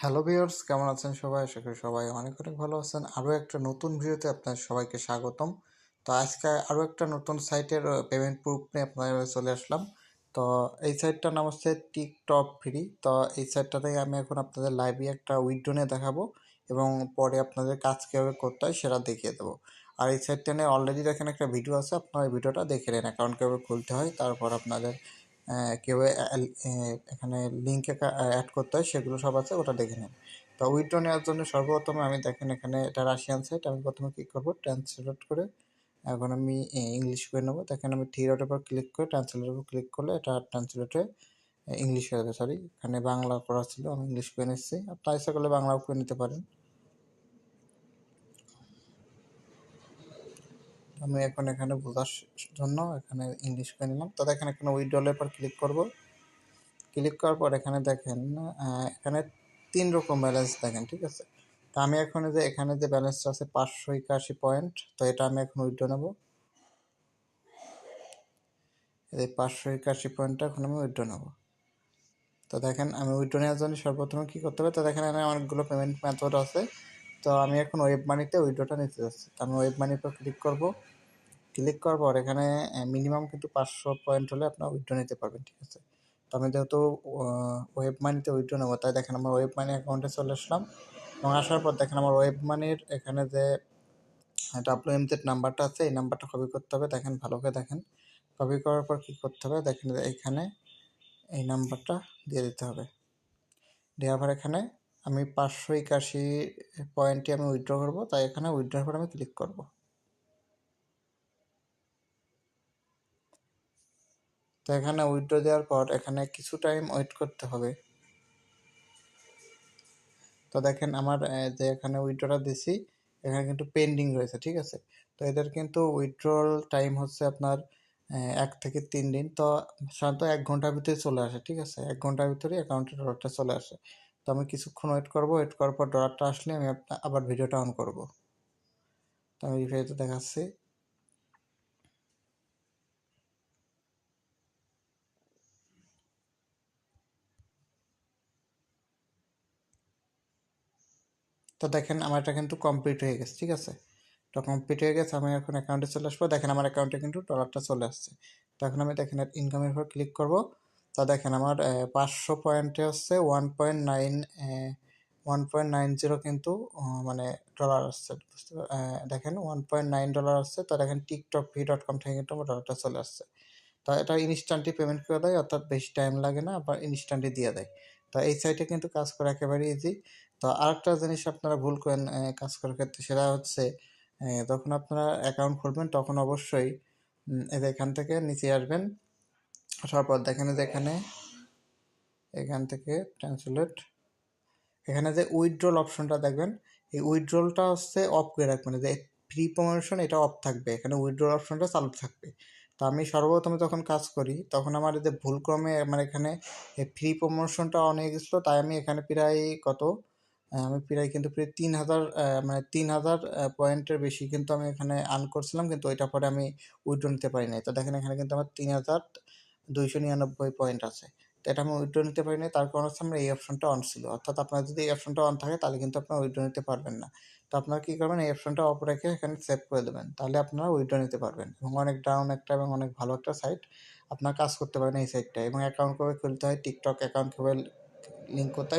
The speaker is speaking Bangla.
হ্যালো ভিউয়ার্স কেমন আছেন সবাই? আশা করি সবাই অনেক অনেক ভালো আছেন। আরও একটা নতুন ভিডিওতে আপনার সবাইকে স্বাগতম। তো আজকে আরও একটা নতুন সাইটের পেমেন্ট প্রুফ নিয়ে আপনাদের চলে আসলাম। তো এই সাইটটার নাম হচ্ছে টিকটক ফ্রি তো এই সাইটটাতে আমি এখন আপনাদের লাইভে একটা উইড্রো নিয়ে দেখাবো এবং পরে আপনাদের কাজ কীভাবে করতে হয় সেটা দেখিয়ে দেবো। আর এই সাইটটা নিয়ে অলরেডি দেখেন একটা ভিডিও আছে, আপনার এই ভিডিওটা দেখে নেন অ্যাকাউন্ট কীভাবে খুলতে হয়, তারপর আপনাদের কীভাবে এখানে লিঙ্কে অ্যাড করতে হয়, সেগুলো সব আছে, ওটা দেখে নেন তো উইড্রো নেওয়ার জন্য সর্বপ্রথমে আমি দেখেন এখানে এটা রাশিয়ান সাইট আমি প্রথমে কী করব ট্রান্সলেট করে, এখন আমি ইংলিশ করে নেব। দেখেন আমি থ্রি ডটের উপর ক্লিক করে ট্রান্সলেটের উপর ক্লিক করলে এটা ট্রান্সলেটে ইংলিশ হয়ে যাবে সরি এখানে বাংলা করা ছিল, আমি ইংলিশ করে নিচ্ছি। আপনার ইচ্ছা করলে বাংলাও করে নিতে পারেন। আমি এখন এখানে বোঝার জন্য এখানে ইংলিশ করে নিলাম। তো দেখেন এখানে উইড্রলের পর ক্লিক করব। ক্লিক করার পর এখানে দেখেন এখানে তিন রকম ব্যালেন্স দেখেন, ঠিক আছে? তো আমি এখন যে এখানে যে ব্যালেন্সটা আছে পাঁচশো একাশি পয়েন্ট তো এটা আমি এখন উইড্রো নেব। এই পাঁচশো একাশি পয়েন্টটা এখন আমি উইড্রো নেব। তো দেখেন, আমি উইড্রো নেওয়ার জন্য সর্বপ্রথমে কী করতে হবে? তো দেখেন এখানে অনেকগুলো পেমেন্ট মেথড আছে। তো আমি এখন ওয়েব মানিতে উইড্রোটা নিতে যাচ্ছি। তো আমি ওয়েব মানির উপর ক্লিক করব। ক্লিক করার পর এখানে মিনিমাম কিন্তু পাঁচশো পয়েন্ট হলে আপনার উইড্রো নিতে পারবেন, ঠিক আছে? তো আমি যেহেতু ওয়েব মানিতে উইড্রো নেব, তাই দেখেন আমার ওয়েব মানি অ্যাকাউন্টে চলে আসলাম। এবং আসার পর দেখেন আমার ওয়েব মানির এখানে যে ডাব্লিউ এম জেড নাম্বারটা আছে, এই নাম্বারটা কপি করতে হবে। দেখেন, ভালো করে দেখেন। কপি করার পর কী করতে হবে? দেখেন এখানে এই নাম্বারটা দিয়ে দিতে হবে। দেওয়ার পর এখানে আমি পাঁচশো একাশি পয়েন্টটি আমি উইথড্র করব, তাই এখানে উইথড্রর করে আমি ক্লিক করব। তো এখানে উইথড্র দেওয়ার পর এখানে কিছু টাইম ওয়েট করতে হবে। তো দেখেন আমার যে এখানে উইথড্রটা দিছি, এখানে কিন্তু পেন্ডিং রয়েছে, ঠিক আছে? তো এদের কিন্তু উইথড্রল টাইম হচ্ছে আপনার এক থেকে তিন দিন। তো সাধারণত এক ঘণ্টার ভিতরে চলে আসে, ঠিক আছে? এক ঘণ্টার ভিতরে অ্যাকাউন্টে ডলারটা চলে আসে। তো আমি কিছুক্ষণ ওয়েট করব ওয়েট করার পর ডলারটা আসলে আমি আবার ভিডিওটা অন করব। তো আমি রিফাইতে দেখাচ্ছি। তো দেখেন আমার এটা কিন্তু কমপ্লিট হয়ে গেছে, ঠিক আছে? তো কমপ্লিট হয়ে গেছে, আমি এখন অ্যাকাউন্টে চলে আসব। দেখেন আমার অ্যাকাউন্টে কিন্তু ডলারটা চলে আসছে। তো এখন আমি দেখেন ইনকামের উপর ক্লিক করব। তো দেখেন আমার পাঁচশো পয়েন্টে হচ্ছে one point nine one point nine zero কিন্তু মানে ডলার আসছে, বুঝতে দেখেন ওয়ান পয়েন্ট নাইন ডলার আসছে, তো দেখেন টিকটক ভি ডট কম থেকে কিন্তু আমার ডলারটা চলে আসছে। তা এটা ইনস্ট্যান্টলি পেমেন্ট করে দেয়, অর্থাৎ বেশি টাইম লাগে না, আবার ইনস্ট্যান্টলি দিয়ে দেয়। তো এই সাইটে কিন্তু কাজ করা একেবারে ইজি তো আরেকটা জিনিস আপনারা ভুল করেন কাজ করার ক্ষেত্রে, সেটা হচ্ছে যখন আপনারা অ্যাকাউন্ট খুলবেন, তখন অবশ্যই এখান থেকে নিচে আসবেন। আসার পর দেখেন যে এখানে, এখান থেকে ট্রান্সলেট এখানে যে উইথড্রল অপশনটা দেখবেন, এই উইথড্রলটা হচ্ছে অফ করে রাখবেন, যে ফ্রি প্রমোশন এটা অফ থাকবে, এখানে উইথড্রল অপশনটা চালু থাকবে। তো আমি সর্বপ্রথমে যখন কাজ করি, তখন আমার যে ভুলক্রমে আমার এখানে ফ্রি প্রমোশনটা অন হয়ে গেছিল, তাই আমি এখানে প্রায় কত আমি প্রায় কিন্তু প্রায় তিন হাজার মানে তিন হাজার পয়েন্টের বেশি কিন্তু আমি এখানে আর্ন করছিলাম, কিন্তু ওইটা পরে আমি উইথড্র নিতে পারি নাই। তো দেখেন এখানে কিন্তু আমার তিন হাজার দুইশো নিরানব্বই পয়েন্ট আছে। তো এটা আমি উইড্রো নিতে পারি তার কারণ হচ্ছে আমার এই অপশনটা অন ছিল। অর্থাৎ আপনার যদি এই অপশনটা অন থাকে, তাহলে কিন্তু আপনার উইড্রো নিতে পারবেন না। তো আপনার কী করবেন, এই অপশনটা অফ রেখে এখানে সেভ করে দেবেন। তাহলে আপনারা উইড্রো নিতে পারবেন। এবং অনেক ডাউন একটা এবং অনেক ভালো একটা সাইট আপনার কাজ করতে পারেন এই সাইটটা এবং অ্যাকাউন্ট করে খুলতে হয় টিকটক অ্যাকাউন্ট কীভাবে লিঙ্ক করতে হয়।